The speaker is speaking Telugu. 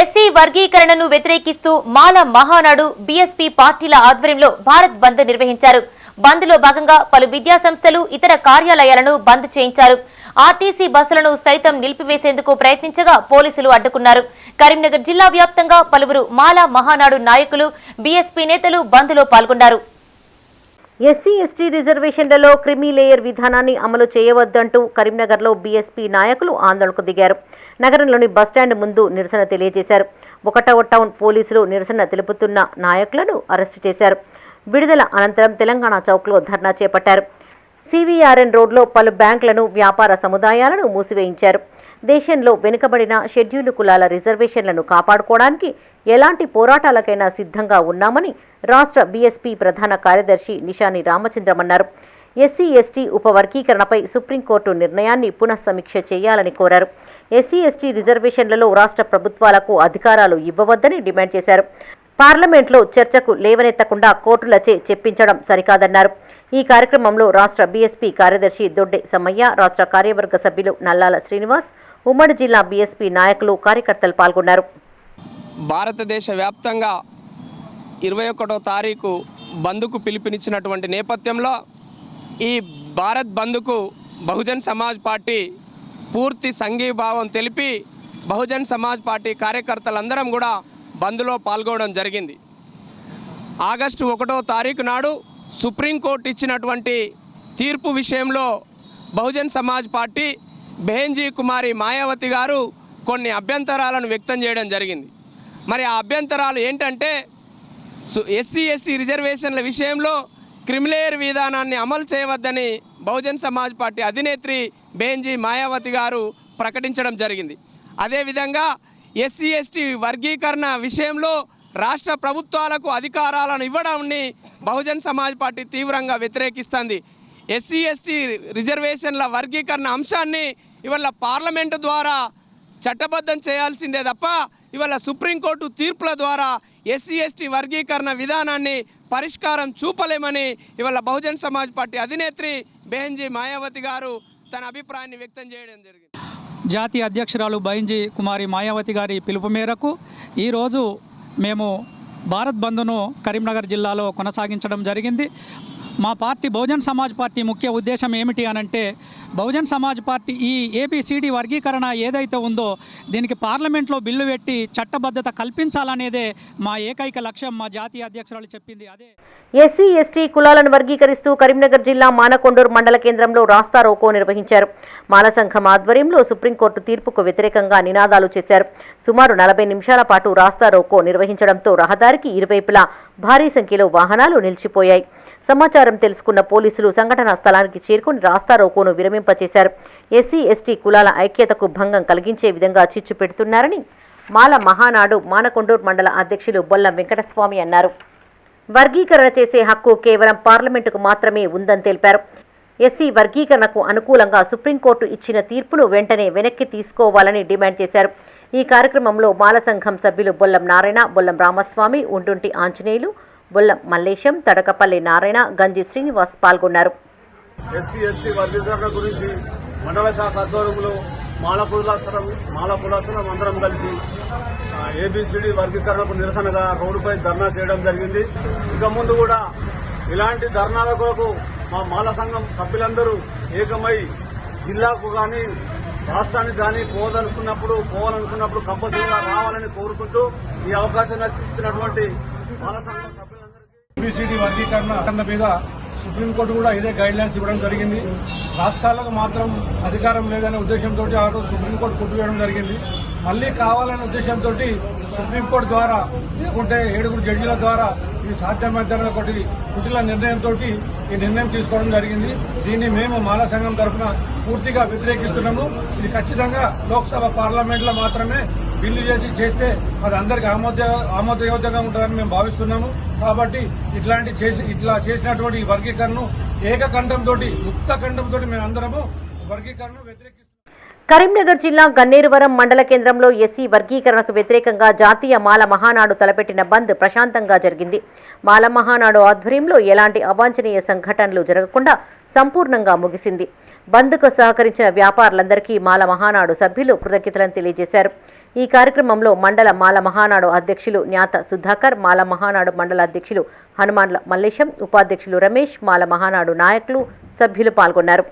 ఎస్సీ వర్గీకరణను వ్యతిరేకిస్తూ మాల మహానాడు బీఎస్పీ పార్టీల ఆధ్వర్యంలో భారత్ బంద్ నిర్వహించారు. బంద్లో భాగంగా పలు విద్యా సంస్థలు ఇతర కార్యాలయాలను బంద్ చేయించారు. ఆర్టీసీ బస్సులను సైతం నిలిపివేసేందుకు ప్రయత్నించగా పోలీసులు అడ్డుకున్నారు. కరీంనగర్ జిల్లా వ్యాప్తంగా పలువురు మాల మహానాడు నాయకులు బీఎస్పీ నేతలు బంద్లో పాల్గొన్నారు. ఎస్సీ ఎస్టీ రిజర్వేషన్లలో క్రిమీ లేయర్ విధానాన్ని అమలు చేయవద్దంటూ కరీంనగర్లో బీఎస్పీ నాయకులు ఆందోళనకు దిగారు. నగరంలోని బస్టాండ్ ముందు నిరసన తెలియజేశారు. ఒకటవ టౌన్ పోలీసులు నిరసన తెలుపుతున్న నాయకులను అరెస్టు చేశారు. విడుదల అనంతరం తెలంగాణ చౌక్లో ధర్నా చేపట్టారు. సివిఆర్ఎన్ రోడ్లో పలు బ్యాంకులను వ్యాపార సముదాయాలను మూసివేయించారు. దేశంలో వెనుకబడిన షెడ్యూలు కులాల రిజర్వేషన్లను కాపాడుకోవడానికి ఎలాంటి పోరాటాలకైనా సిద్ధంగా ఉన్నామని రాష్ట్ర బీఎస్పీ ప్రధాన కార్యదర్శి నిషాని రామచంద్రం అన్నారు ఎస్సీ ఎస్టీ ఉపవర్గీకరణపై సుప్రీంకోర్టు నిర్ణయాన్ని పునఃసమీక్ష చేయాలని కోరారు. ఎస్సీ ఎస్టీ రిజర్వేషన్లలో రాష్ట్ర ప్రభుత్వాలకు అధికారాలు ఇవ్వవద్దని డిమాండ్ చేశారు. పార్లమెంట్లో చర్చకు లేవనెత్తకుండా కోర్టులచే చెప్పించడం సరికాదన్నారు. ఈ కార్యక్రమంలో రాష్ట్ర బీఎస్పీ కార్యదర్శి దొడ్డే సమ్మయ్య రాష్ట్ర కార్యవర్గ సభ్యులు నల్లాల శ్రీనివాస్ ఉమ్మడి జిల్లా బీఎస్పీ నాయకులు కార్యకర్తలు పాల్గొన్నారు. భారతదేశ వ్యాప్తంగా ఇరవై ఒకటో తారీఖు బంద్కు పిలుపునిచ్చినటువంటి నేపథ్యంలో ఈ భారత్ బంద్కు బహుజన్ సమాజ్ పార్టీ పూర్తి సంఘీభావం తెలిపి బహుజన్ సమాజ్ పార్టీ కార్యకర్తలందరం కూడా బంద్లో పాల్గొనడం జరిగింది. ఆగస్టు ఒకటో తారీఖు నాడు సుప్రీంకోర్టు ఇచ్చినటువంటి తీర్పు విషయంలో బహుజన్ సమాజ్ పార్టీ బెహెంజీ కుమారి మాయావతి గారు కొన్ని అభ్యంతరాలను వ్యక్తం చేయడం జరిగింది. మరి ఆ అభ్యంతరాలు ఏంటంటే ఎస్సీ ఎస్టీ రిజర్వేషన్ల విషయంలో క్రిమిలేయర్ విధానాన్ని అమలు చేయవద్దని బహుజన్ సమాజ్ పార్టీ అధినేత్రి బెహెన్జీ మాయావతి గారు ప్రకటించడం జరిగింది. అదేవిధంగా ఎస్సీ ఎస్టీ వర్గీకరణ విషయంలో రాష్ట్ర ప్రభుత్వాలకు అధికారాలను ఇవ్వడాన్ని బహుజన్ సమాజ్ పార్టీ తీవ్రంగా వ్యతిరేకిస్తుంది. ఎస్సీ ఎస్టీ రిజర్వేషన్ల వర్గీకరణ అంశాన్ని ఇవాళ పార్లమెంటు ద్వారా చట్టబద్ధం చేయాల్సిందే తప్ప ఇవాళ సుప్రీంకోర్టు తీర్పుల ద్వారా ఎస్సీ ఎస్టీ వర్గీకరణ విధానాన్ని పరిష్కారం చూపలేమని ఇవాళ బహుజన్ సమాజ్ పార్టీ అధినేత్రి బెహంజీ మాయావతి గారు తన అభిప్రాయాన్ని వ్యక్తం చేయడం జరిగింది. జాతీయ అధ్యక్షురాలు బైంజీ కుమారి మాయావతి గారి పిలుపు మేరకు ఈరోజు మేము భారత్ బంద్ను కరీంనగర్ జిల్లాలో కొనసాగించడం జరిగింది. మా పార్టీ బహుజన్ సమాజ్ పార్టీ ముఖ్య ఉద్దేశం ఏమిటి అనంటే బహుజన్ సమాజ్ పార్టీ ఈ ఏబిసిడి వర్గీకరణ ఏదైతే ఉందో దీనికి పార్లమెంట్లో బిల్లు పెట్టి చట్టబద్ధత కల్పించాలనేదే మా ఏకైక లక్ష్యం మా జాతీయ అధ్యక్షురాలు చెప్పింది. అదే ఎస్సీ ఎస్టీ కులాలను వర్గీకరిస్తూ కరీంనగర్ జిల్లా మానకొండూరు మండల కేంద్రంలో రాస్తా రోకో నిర్వహించారు. మాల సంఘం ఆధ్వర్యంలో సుప్రీంకోర్టు తీర్పుకు వ్యతిరేకంగా నినాదాలు చేశారు. సుమారు నలభై నిమిషాల పాటు రాస్తా రోకో నిర్వహించడంతో రహదారికి ఇరువైపులా భారీ సంఖ్యలో వాహనాలు నిలిచిపోయాయి. సమాచారం తెలుసుకున్న పోలీసులు సంఘటనా స్థలానికి చేరుకుని రాస్తా రోకోను విరమింపచేశారు. ఎస్సీ ఎస్టీ కులాల ఐక్యతకు భంగం కలిగించే విధంగా చిచ్చు పెడుతున్నారని మాల మహానాడు మానకొండూరు మండల అధ్యక్షులు బొల్లం వెంకటస్వామి అన్నారు. వర్గీకరణ చేసే హక్కు కేవలం పార్లమెంటుకు మాత్రమే ఉందని తెలిపారు. ఎస్సీ వర్గీకరణకు అనుకూలంగా సుప్రీంకోర్టు ఇచ్చిన తీర్పును వెంటనే వెనక్కి తీసుకోవాలని డిమాండ్ చేశారు. ఈ కార్యక్రమంలో మాల సంఘం సభ్యులు బొల్లం నారాయణ బొల్లం రామస్వామి ఉంటుంటి ఆంజనేయులు బొల్లం మల్లేశం తడకపల్లి నారాయణ గంజి శ్రీనివాస్ పాల్గొన్నారు. ఎస్సీ ఎస్టీ వర్గీకరణ గురించి మండల శాఖ ఆధ్వర్యంలో మాల కులాసనం మాల కులాసనం అందరం కలిసి ఏబిసిడి వర్గీకరణకు నిరసనగా రోడ్డుపై ధర్నా చేయడం జరిగింది. ఇక ముందు కూడా ఇలాంటి ధర్నాల కొరకు మా మాల సంఘం సభ్యులందరూ ఏకమై జిల్లాకు కానీ రాష్ట్రానికి కానీ పోదలుచుకున్నప్పుడు పోవాలనుకున్నప్పుడు కంపల్సరీగా రావాలని కోరుకుంటూ ఈ అవకాశం ఇచ్చినటువంటి మాల సంఘం ఓబీసీడీ వర్గీకరణ మీద సుప్రీంకోర్టు కూడా ఇదే గైడ్ లైన్స్ ఇవ్వడం జరిగింది. రాష్ట్రాలకు మాత్రం అధికారం లేదనే ఉద్దేశంతో ఆ రోజు సుప్రీంకోర్టు కొట్టివేయడం జరిగింది. మళ్ళీ కావాలనే ఉద్దేశంతో సుప్రీంకోర్టు ద్వారా లేకుంటే ఏడుగురు జడ్జీల ద్వారా ఇది సాధ్యమైందనే ఒకటి కుటిల నిర్ణయంతో ఈ నిర్ణయం తీసుకోవడం జరిగింది. దీన్ని మేము మాలా సంఘం తరఫున పూర్తిగా వ్యతిరేకిస్తున్నాము. ఇది ఖచ్చితంగా లోక్సభ పార్లమెంట్లో మాత్రమే బిల్లు చేసి చేస్తే అది అందరికి ఆమోద ఆమోదయోగ్యంగా ఉంటుందని మేము భావిస్తున్నాము. కాబట్టి ఇట్లాంటి చేసి ఇట్లా చేసినటువంటి ఈ వర్గీకరణను ఏకకంఠంతో ముక్త కంఠంతో మేము అందరము వర్గీకరణను వ్యతిరేకిస్తున్నాము. కరీంనగర్ జిల్లా గన్నేరువరం మండల కేంద్రంలో ఎస్సీ వర్గీకరణకు వ్యతిరేకంగా జాతీయ మాల మహానాడు తలపెట్టిన బంద్ ప్రశాంతంగా జరిగింది. మాల మహానాడు ఆధ్వర్యంలో ఎలాంటి అవాంఛనీయ సంఘటనలు జరగకుండా సంపూర్ణంగా ముగిసింది. బంద్కు సహకరించిన వ్యాపారులందరికీ మాల మహానాడు సభ్యులు కృతజ్ఞతలను తెలియజేశారు. ఈ కార్యక్రమంలో మండల మాల మహానాడు అధ్యక్షులు న్యాత సుధాకర్ మాల మహానాడు మండల అధ్యక్షులు హనుమాన్ల మల్లేశం ఉపాధ్యక్షులు రమేష్ మాల మహానాడు నాయకులు సభ్యులు పాల్గొన్నారు.